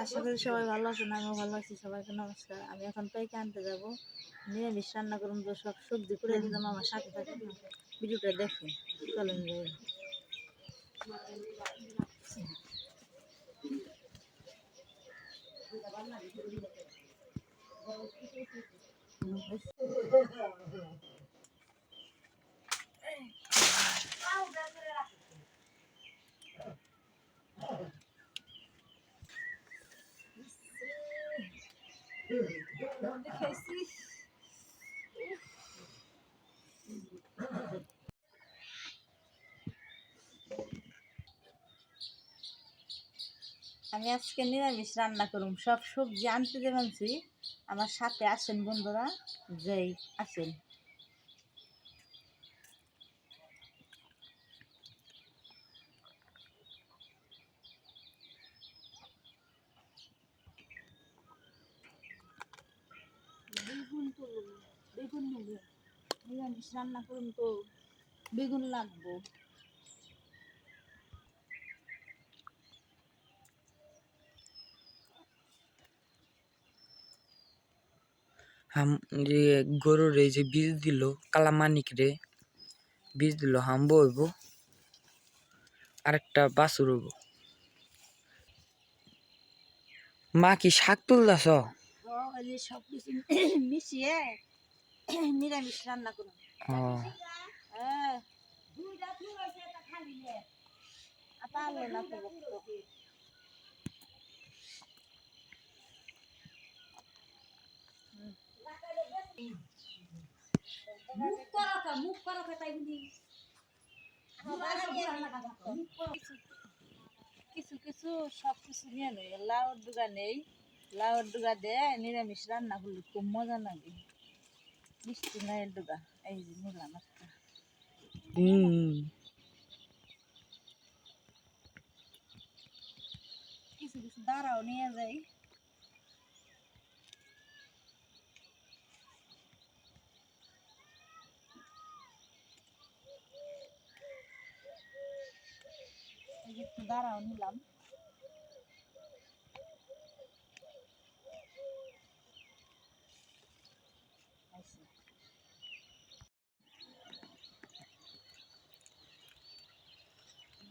আশা করি সবাই ভালো আছেন, আমিও ভালো আছি, সবাইকে নমস্কার। আমি এখন পাইকে আনতে যাব, নিরামিষ রান্না করুন, তো সব সবজি করে দিলাম আমার সাথে থাকে ভিডিওটা দেখুন, চলেন যাই। দেখাইছি আমি আজকে নিরামিষ রান্না করুম। সব সবজি আনতে দেবেনছি আমার সাথে আসেন বন্ধুরা যেই আসেন বেগুন নিরামিষ রান্না করুন তো, বেগুন লাগবো। হাম যে গরুর এই যে বীজ দিল কালামানিক রে বীজ দিল হামবো হইব আরেকটা বাছুর হইব। মা কি শাক মিশিয়ে নিরামিষ রান্না করুন। ও হ্যাঁ আতালে না তো বকতো। কিছু কিছু সব কিছু নিয়ে নেই। লাউর ডুগা নেই। লাউর ডুগা দে নিরামিষ রান্না করলে খুব মজা লাগে। মিষ্টি নয়ের ডুগা এই যে নিলাম একটা। কিছু কিছু দাঁড়াও নিয়ে যাই। যে একটু দাঁড়াও, নিলাম।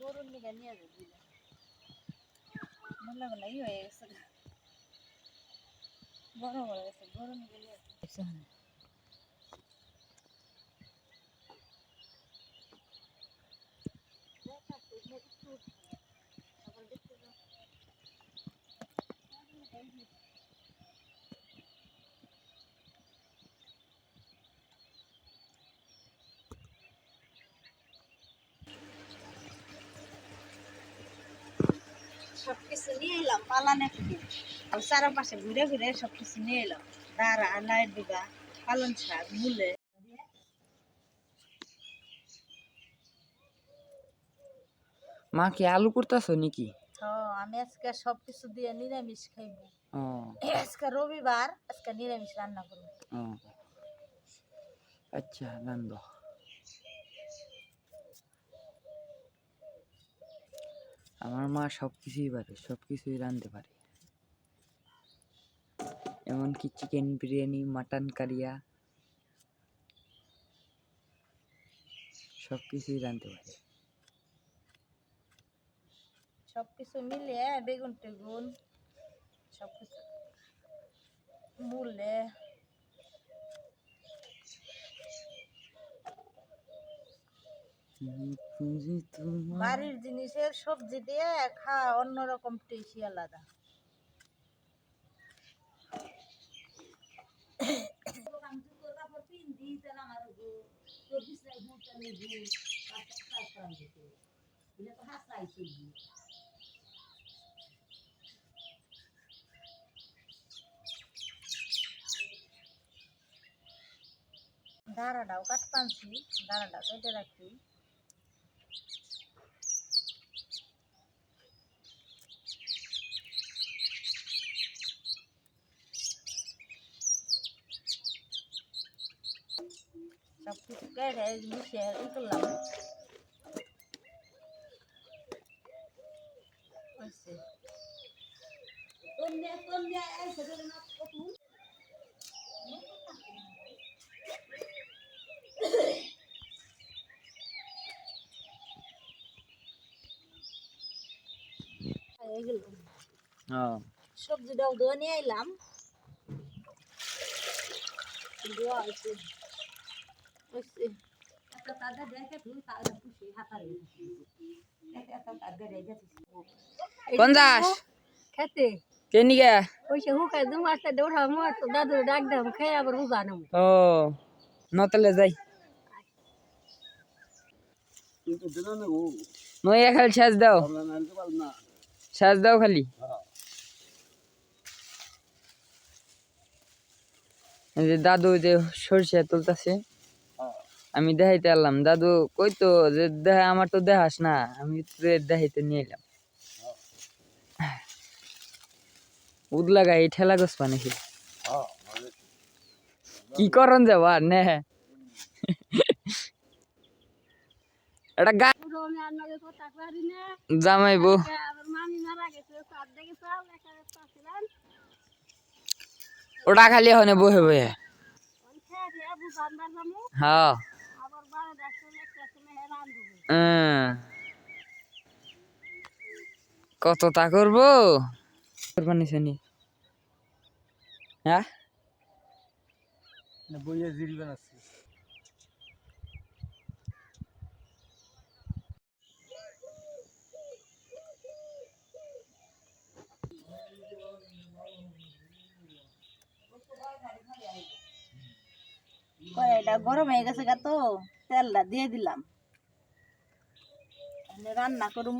গরুর নিগা নিয়ে যাবি মনে না ই হয়ে গেছে বড় হয়ে গেছে গরু নিয়ে নিয়ে যাচ্ছে সব কিছু নিয়ে এলাম, পালানে থেকে চারপাশে ঘুরে ঘুরে সব কিছু নিয়ে এলাম। দাঁড়া লাই ডিবা পালন শাক মূলে। মা কি আলু করতেছ নাকি? আমি আজকে সবকিছু দিয়ে নিরামিষ খাইব। আজকে রবিবার আজকে নিরামিষ রান্না করব। আচ্ছা রান্ধ আমার মা সব কিছুই পারে সব কিছুই রাঁধতে পারে। এমনকি চিকেন বিরিয়ানি মাটন কারিয়া সব কিছুই রাঁধতে পারে। সব কিছু মিলিয়ে বেগুন টেগুন সব কিছু মূলে বাড়ির জিনিসের সবজি দিয়ে খাওয়া অন্যরকম টেস্টি আলাদা। দাঁড়াটাও কাট পানছি দাঁড়াটাও কেটে রাখি সব কিছু কেটে মিশিয়ে ই করলাম হয়েছে এগুলো। হ্যাঁ। সবজিটাও ধোয়া নিয়ে এলাম। ধোয়া হয়েছে। কোন যাস? খেতে। কে নিগে পয়সা হুকাই দু মাস দৌড়া মো তো দাদু ডাক দাম খেয়ে আবার হুজানো ও নতলে যাই। নইয়া খালি সাজ দাও। সাজ দাও খালি। যে দাদু যে সরষে তুলতাছে, আমি দেখাইতে আনলাম। দাদু কই তো যে দেখা আমার তো দেখাস না, আমি দেখাইতে নিয়ে এলাম। উদ লাগাই ঠেলা গছ নাকি কি করন যাব আর নে? এটা গা একটা পাচ্ছিলাম ওটা খালি হনে বহে বহে। হ্যাঁ। উম। কত তা করব? কোরবানি শুনি। হ্যাঁ? বইয়ে জিরি বানাচ্ছি কড়াইটা গরম হয়ে গেছে গা তো তেলটা দিয়ে দিলাম। রান্না করব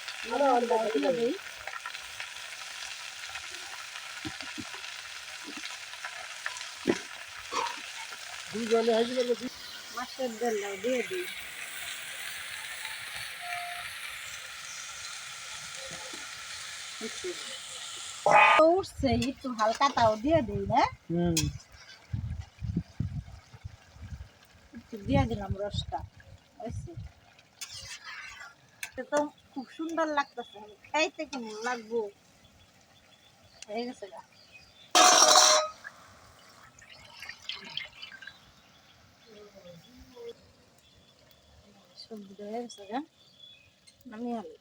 দিয়ে দিই মাছের ডালটাও দিয়ে দিই তো উঠছে একটু হালকা তাও দিয়ে দিই না হুম একটু দিয়ে দিলাম রসটা হয়েছে এটা তো খুব সুন্দর লাগতেছে। খাইতে কেমন লাগবো? হয়ে গেছে গা। আমি আলু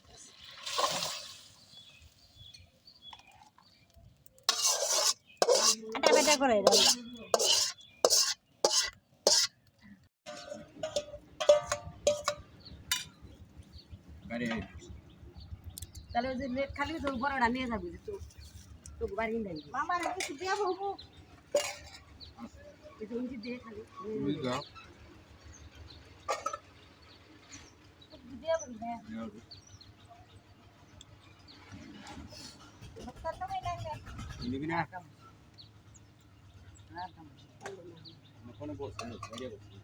এটা বেটা করে রান্না তাহলে ওই যে নেট খালি তো বড়টা নিয়ে যাবি তো তো বাড়ি নেই মামার কিছু দিয়ে হব কিন্তু উনি দিয়ে খালি। দিয়ে বলি না ভর্তার নামে লাগবে নিবি না বলছি না বুঝতে পারছি না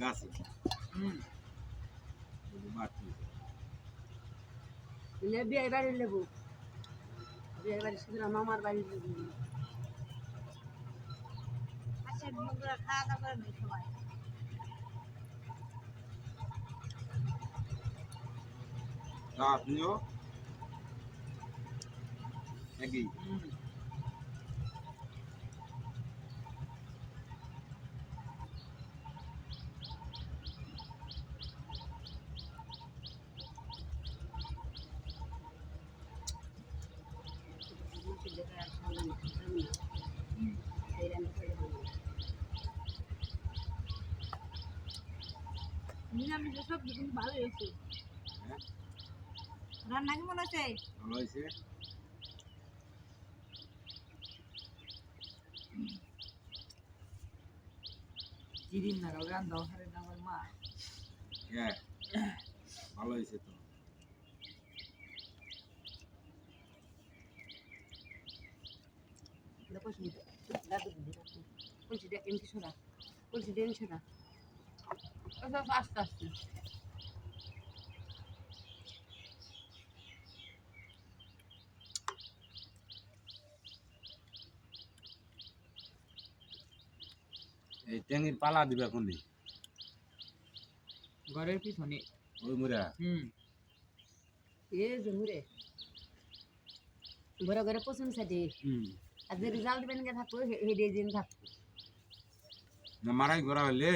গাছ বিয়ে বাড়ি লেবু। বাড়ি শুধু মামার বাড়ি লেবু। আচ্ছা বন্ধুরা খাওয়া দাওয়া করে নেই সবাই তা আপনিও নাকি নিরামিষের সবজি কিন্তু ভালো হয়েছে হ্যাঁ রান্না কেমন আছে ভালো হয়েছে চিরিন না গান দাও হারে আমার মা হ্যাঁ ভালো হয়েছে তো কলসি দাদু কলসি দেখ এমনি শোনা কলসি দেন শোনা আস্তে আস্তে। এই ট্যাঙ্গির পালা দিবে এখন ঘরের পিছনে। ওই মুরা হুম। এ জমুরে বড় করে পছন্দ সাথে। হুম। আর যে রেজাল্ট বেন গে থাকব হেডে দিন থাকব। না মারাই করা হলে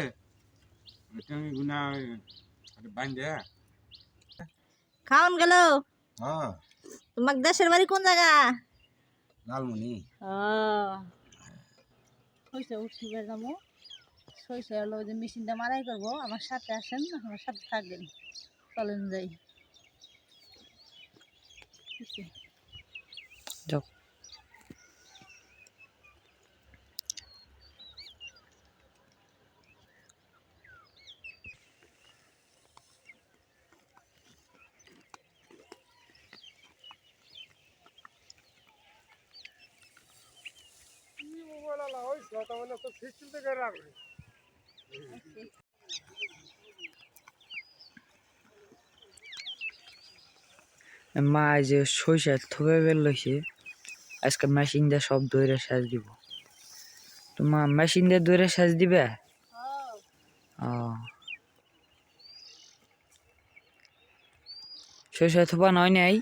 খাওন গেল? হ্যাঁ। তোমার দেশের বাড়ি কোন জায়গা? লালমণি হয়েছে উঠতে যাব সইসে হলো যে মেশিনটা মারাই করব আমার সাথে আসেন আমার সাথে থাকবেন চলেন যাই। যাও মা যে সরিষা থুবে বের আজকে মেশিন দিয়ে সব দইরে সাজ দিব। তো মা, মেশিন দিয়ে দইরে সাজ দিবে? ও। সরিষা থোপা নয় নাই?